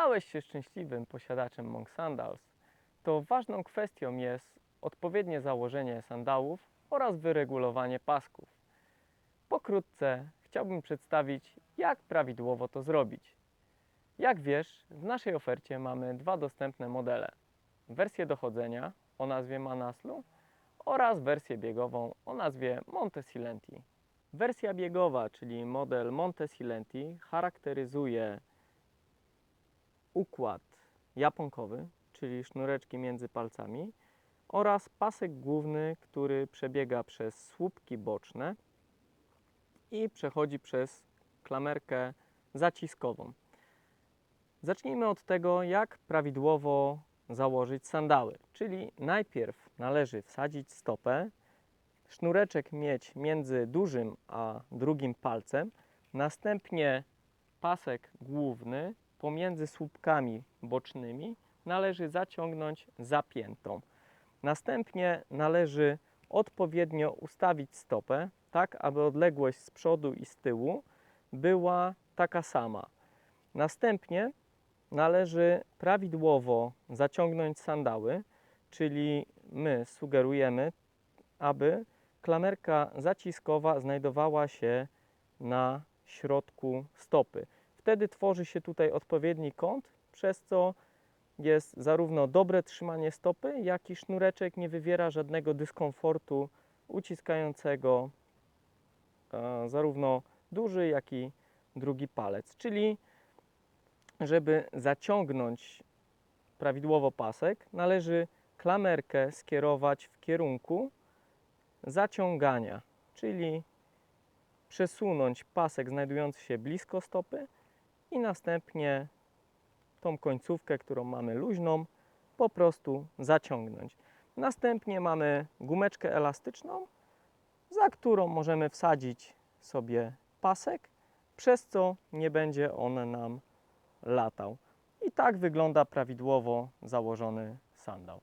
stałeś się szczęśliwym posiadaczem Monk Sandals, to ważną kwestią jest odpowiednie założenie sandałów oraz wyregulowanie pasków. Pokrótce chciałbym przedstawić, jak prawidłowo to zrobić. Jak wiesz, w naszej ofercie mamy dwa dostępne modele. Wersję dochodzenia o nazwie Manaslu oraz wersję biegową o nazwie Montesilenti. Wersja biegowa, czyli model Montesilenti, charakteryzuje układ japonkowy, czyli sznureczki między palcami oraz pasek główny, który przebiega przez słupki boczne i przechodzi przez klamerkę zaciskową. Zacznijmy od tego, jak prawidłowo założyć sandały. Czyli najpierw należy wsadzić stopę, sznureczek mieć między dużym a drugim palcem, następnie pasek główny pomiędzy słupkami bocznymi należy zaciągnąć zapiętą. Następnie należy odpowiednio ustawić stopę, tak aby odległość z przodu i z tyłu była taka sama. Następnie należy prawidłowo zaciągnąć sandały, czyli my sugerujemy, aby klamerka zaciskowa znajdowała się na środku stopy. Wtedy tworzy się tutaj odpowiedni kąt, przez co jest zarówno dobre trzymanie stopy, jak i sznureczek nie wywiera żadnego dyskomfortu uciskającego e, zarówno duży, jak i drugi palec. Czyli żeby zaciągnąć prawidłowo pasek, należy klamerkę skierować w kierunku zaciągania, czyli przesunąć pasek znajdujący się blisko stopy i następnie tą końcówkę, którą mamy luźną, po prostu zaciągnąć. Następnie mamy gumeczkę elastyczną, za którą możemy wsadzić sobie pasek, przez co nie będzie on nam latał. I tak wygląda prawidłowo założony sandał.